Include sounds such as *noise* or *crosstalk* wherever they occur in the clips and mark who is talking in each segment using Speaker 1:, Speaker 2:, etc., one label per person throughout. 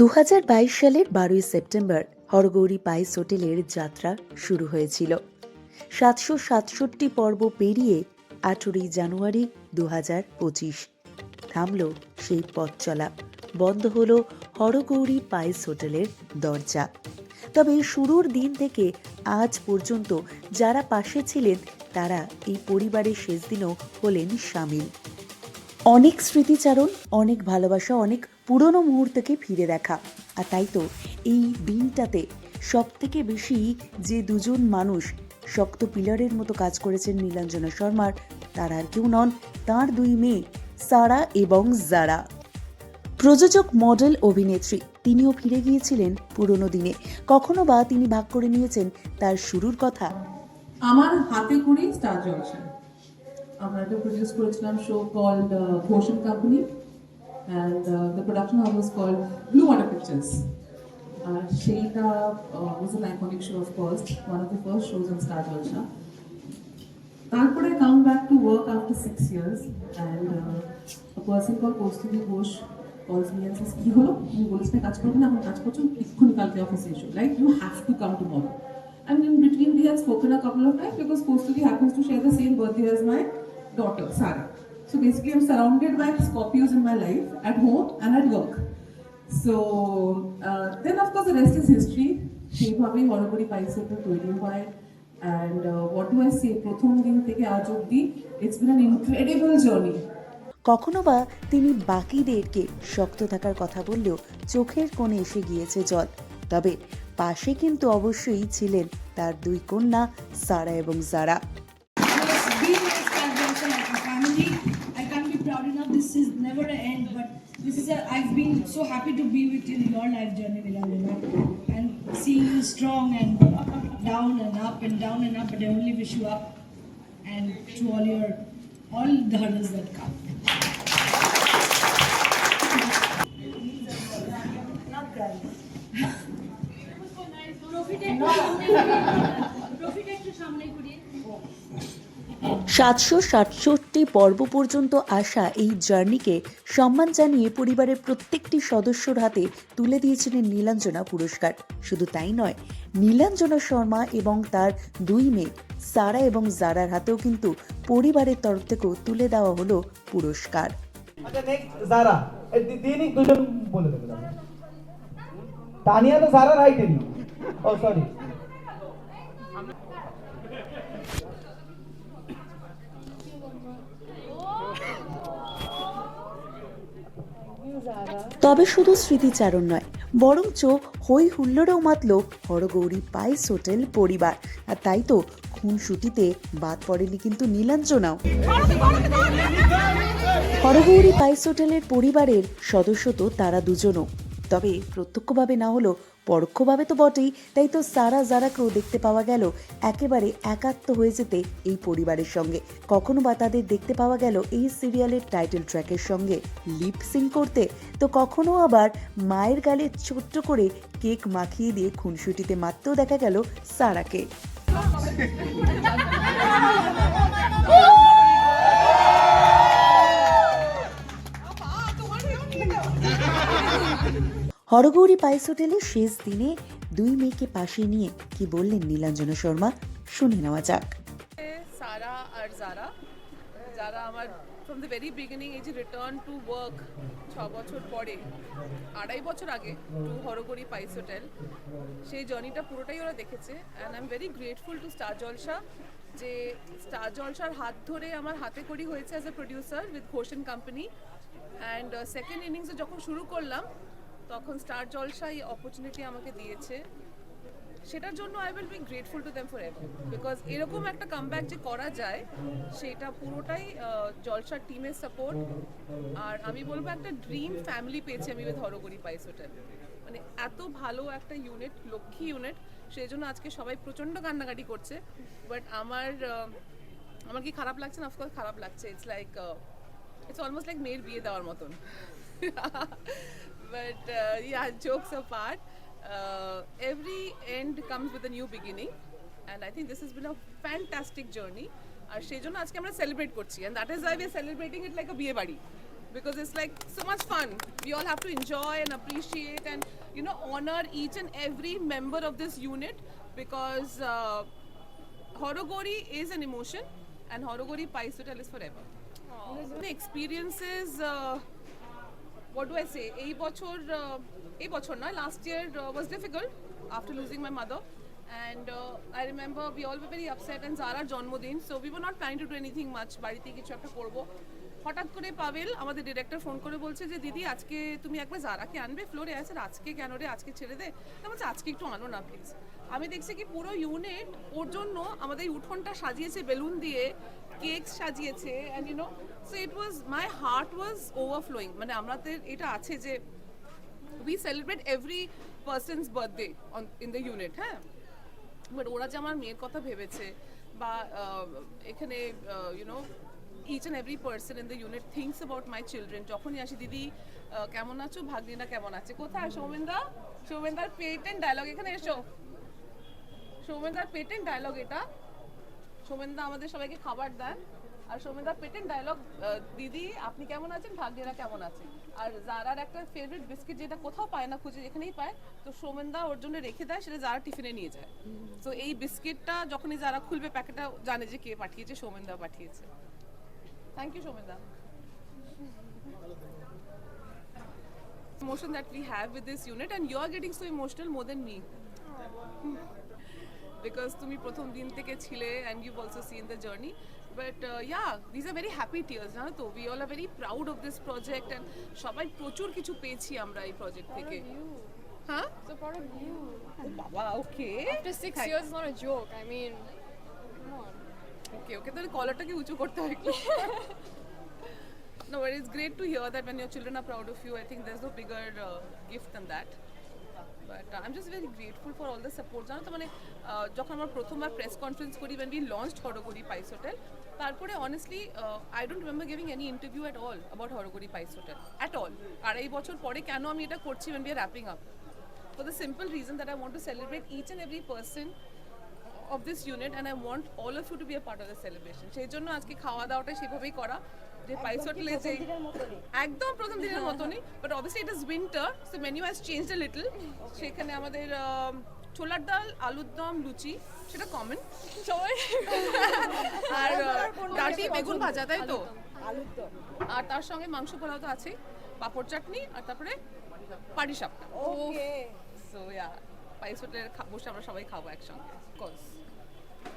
Speaker 1: দু হাজার বাইশ সালের বারোই সেপ্টেম্বর হরগৌরী পাইস হোটেলের যাত্রা শুরু হয়েছিল। সাতশো সাতষট্টি পর্ব পেরিয়ে আঠেরোই জানুয়ারি দু হাজার পঁচিশ থামল সেই পথ চলা। বন্ধ হল হরগৌরী পাইস হোটেলের দরজা। তবে শুরুর দিন থেকে আজ পর্যন্ত যারা পাশে ছিলেন, তারা এই পরিবারের শেষ দিনও হলেন সামিল। অনেক স্মৃতিচারণ, অনেক ভালোবাসা, অনেক পুরনো মুহূর্তকে ফিরে দেখা। আর তাই তো এই দিনটাতে সব থেকে বেশি যে দুজন মানুষ শক্ত পিলারের মতো কাজ করেছেন নীলাঞ্জনা শর্মার, তার আর কেউ নন, তাঁর দুই মেয়ে, সারা এবং জারা প্রযোজক, মডেল, অভিনেত্রী, তিনিও ফিরে গিয়েছিলেন পুরনো দিনে। কখনো বা তিনি ভাগ করে নিয়েছেন তার শুরুর কথা।
Speaker 2: আমার হাতে করি স্টার জলসা। আমরা এটা প্রডিউস করেছিলাম show called ঘোষণ company And the production house called blue water pictures আর সেইটা was an iconic show of course one of the first shows on Star Jalsha তারপরে come back to work after six years and person call Kaustuvi Ghosh calls me and কি হলো তুমি বলিস না কাজ করবে না এখন কাজ করছো এক্ষুনি কালকে অফিসে এসো like you have to come tomorrow And in between, we had spoken a couple of times because Kostuvi happens to share the same birthday as my daughter, Sarah. So basically, I'm surrounded by Scorpios in my life, at home and at work. So uh, then, of course, the rest is history. সেইভাবেই হরগরি পাইসেটা তৈরি হয় and what do I say প্রথম দিন থেকে আজ অব্দি it's been an incredible journey
Speaker 1: কখনো বা তিনি বাকিদেরকে শক্ত থাকার কথা বললেও চোখের কোণে এসে গিয়েছে জল। তবে পাশে কিন্তু অবশ্যই ছিলেন তার দুই কন্যা সারা এবং Zara
Speaker 3: proud enough. This is never an end, but this is a. I've been so happy to be with you in your life journey, Nilanjana, and seeing you strong and down and up and down and up. But I only wish you up and through all your all the hurdles that come.
Speaker 1: সাতশো সাতষট্টি পর্ব পর্যন্ত আসা এই জার্নিকে সম্মান জানিয়ে পরিবারের প্রত্যেকটি সদস্যর হাতে তুলে দিয়েছিলেন নীলাঞ্জনা পুরস্কার। শুধু তাই নয়, নীলাঞ্জনা শর্মা এবং তার দুই মেয়ে, সারা এবং জারার হাতেও কিন্তু পরিবারের তরফ থেকেও তুলে দেওয়া হলো পুরস্কার।
Speaker 4: আচ্ছা। তানিয়া তো ও সরি
Speaker 1: তবে শুধু স্মৃতিচারণ নয়, বরঞ্চ হই হুল্লোড়েও মাতল হরগৌরী পাইস হোটেল পরিবার। আর তাই তো খুনসুটিতে বাদ পড়েনি কিন্তু নীলাঞ্জনাও। হরগৌরী পাইস হোটেলের পরিবারের সদস্য তো তারা দুজনও। তবে প্রত্যক্ষভাবে না হলেও পরোক্ষভাবে তো বটেই তাই তো সারা জারাকেও দেখতে পাওয়া গেল একেবারে একাত্ম হয়ে যেতে এই পরিবারের সঙ্গে। কখনো বা তাদের দেখতে পাওয়া গেল এই সিরিয়ালের টাইটেল ট্র্যাকের সঙ্গে লিপ সিং করতে তো কখনো আবার মায়ের গালে ছোট্ট করে কেক মাখিয়ে দিয়ে খুনসুটিতে মারতেও দেখা গেল সারাকে। *laughs* *laughs* *laughs* হরগৌরী পাইস হোটেলে শেষ দিনে দুই মেয়েকে পাশে নিয়ে কি বললেন নীলাঞ্জনা শর্মা, শুনে নেওয়া যাক।
Speaker 5: সারা আর জারা যারা আমার ফ্রম দ্য ভেরি বিগিনিং এই যে রিটার্ন টু ওয়ার্ক ছ বছর পরে, আড়াই বছর আগে টু হরগড়ি পাইস হোটেল, সেই জার্নিটা পুরোটাই ওরা দেখেছে and I am very grateful to Star Jalsha যে স্টার জলসার হাত ধরে আমার হাতে করি হয়েছে অ্যাজ এ প্রডিউসার উইথ ঘোষণ কোম্পানি অ্যান্ড সেকেন্ড ইনিংসে যখন শুরু করলাম তখন স্টার জলসা এই অপরচুনিটি আমাকে দিয়েছে। সেটার জন্য I will be grateful to them for ever because এরকম একটা কামব্যাক যে করা যায়, সেটা পুরোটাই জলসার টিমের সাপোর্ট আর আমি বলব একটা ড্রিম ফ্যামিলি পেয়েছি আমি হরগরি পাইস হোটেল মানে এত ভালো একটা ইউনিট লক্ষ্মী ইউনিট সেই জন্য আজকে সবাই প্রচণ্ড কান্নাকাটি করছে। বাট আমার আমার কি খারাপ লাগছে না? অফকোর্স খারাপ লাগছে। It's like it's almost like মেয়ের বিয়ে দেওয়ার মতন। *laughs* but uh, yeah, *laughs* jokes apart, uh, every end comes with a new beginning, and I think this has been a fantastic journey. আর সেই জন্য আজকে আমরা সেলিব্রেট করছি and that is I we celebrating it like a বিয়ে বাড়ি because it's like so much fun. We all have to enjoy and appreciate and you know honor each and every member of this unit because uh, Horogori is an emotion and Horogori Pais Hotel is forever. The experiences, uh, what do I say? এই বছর uh, এই বছর নয় last year was difficult after losing my mother. And uh, I remember we all were very upset and জন্মদিন so we were not planning to do anything much বাড়িতে কিছু একটা করব। হঠাৎ করে পাবেল আমাদের ডিরেক্টর ফোন করে বলছে যে দিদি আজকে তুমি একবার জারাকে আনবে ফ্লোরে আছে আজকে কেন রে? আজকে ছেড়ে দে। বলছি আজকে একটু আনো না প্লিজ আমি দেখছি কি পুরো ইউনিট ওর জন্য আমাদের উঠোনটা সাজিয়েছে বেলুন দিয়ে কেক সাজিয়েছে and you know so it was my heart was overflowing মানে আমাদের এটা আছে যে we celebrate every person's birthday on in the unit হ্যাঁ? বাট ওরা যে আমার মেয়ের কথা ভেবেছে, বা এখানে you know each and every person in the unit thinks about my children যখনই আসি, দিদি কেমন আছো? ভাগ্নিনা কেমন আছে? কোথায়? সৌমেনদা? সৌমেনদার পেটেন্ট ডায়লগ এখানে এসো। সৌমেনদার পেটেন্ট ডায়লগ এটা। সৌমেনদা আমাদের সবাইকে খাবার দেন। আর সৌমেনদার পেটেন্ট ডায়লগ দিদি, আপনি কেমন আছেন? ভাগ্যেরা কেমন আছে? আর জারার একটা ফেভারিট বিস্কিট যেটা কোথাও পায় না, খুঁজে যেখানেই পায়, তো সৌমেনদা ওর জন্য রেখে দেয়, সেটা যারা টিফিনে নিয়ে যায়। তো এই বিস্কিটটা যখনই যারা খুলবে প্যাকেটটা জানে যে কে পাঠিয়েছে, সৌমেনদা পাঠিয়েছে। থ্যাংক ইউ সৌমেনদা। Emotion that we have with this unit, and you are getting so emotional more than me. Because তুমি প্রথম দিন থেকে ছিলে you've also seen the journey but uh, yeah these are very happy tears জানো তো we all are very proud of this project and সবাই প্রচুর কিছু পেয়েছি আমরা এই প্রজেক্ট থেকে হ্যাঁ
Speaker 6: a part of you.
Speaker 5: বাবা ওকে
Speaker 6: it's not a joke. I mean, come on.
Speaker 5: Okay okay তাহলে কলারটাকে উঁচু করতে হয় কি No, but it's great to hear that when your children are proud of you. I think there's no bigger uh, gift than that. But uh, I'm just very grateful for all the support. জানো তো মানে যখন আমরা প্রথমবার press conference করি when we launched Horogori Pice hotel তারপরে honestly I don't remember giving any interview at all about Horogori Pice hotel at all আড়াই বছর পরে কেন আমি এটা করছি when we are wrapping up for the simple reason that I want to celebrate each and every person of this unit and I want all of you to be a part of the celebration সেই জন্য আজকে খাওয়া দাওয়াটা সেভাবেই করা যে পাইস হোটেলে যে একদম প্রথম দিনের মতনই but obviously it is winter so menu has changed a little সেখানে আমাদের ছোলার ডাল আলুর দম লুচি সেটা কমন সবাই *laughs* আর ডাটি বেগুন ভাজা তাই তো? আর তার সঙ্গে মাংস পোলাও তো আছেই পাঁপড় চাটনি আর তারপরে পাটি সাপটা। সো ইয়া পাইস হোটেলের বসে আমরা সবাই খাব একসঙ্গে course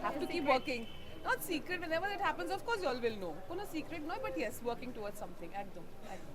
Speaker 5: have to keep working. Not secret, whenever it happens, of course, you all will know. কোনো secret নয়, but yes, working towards something. একদম, একদম.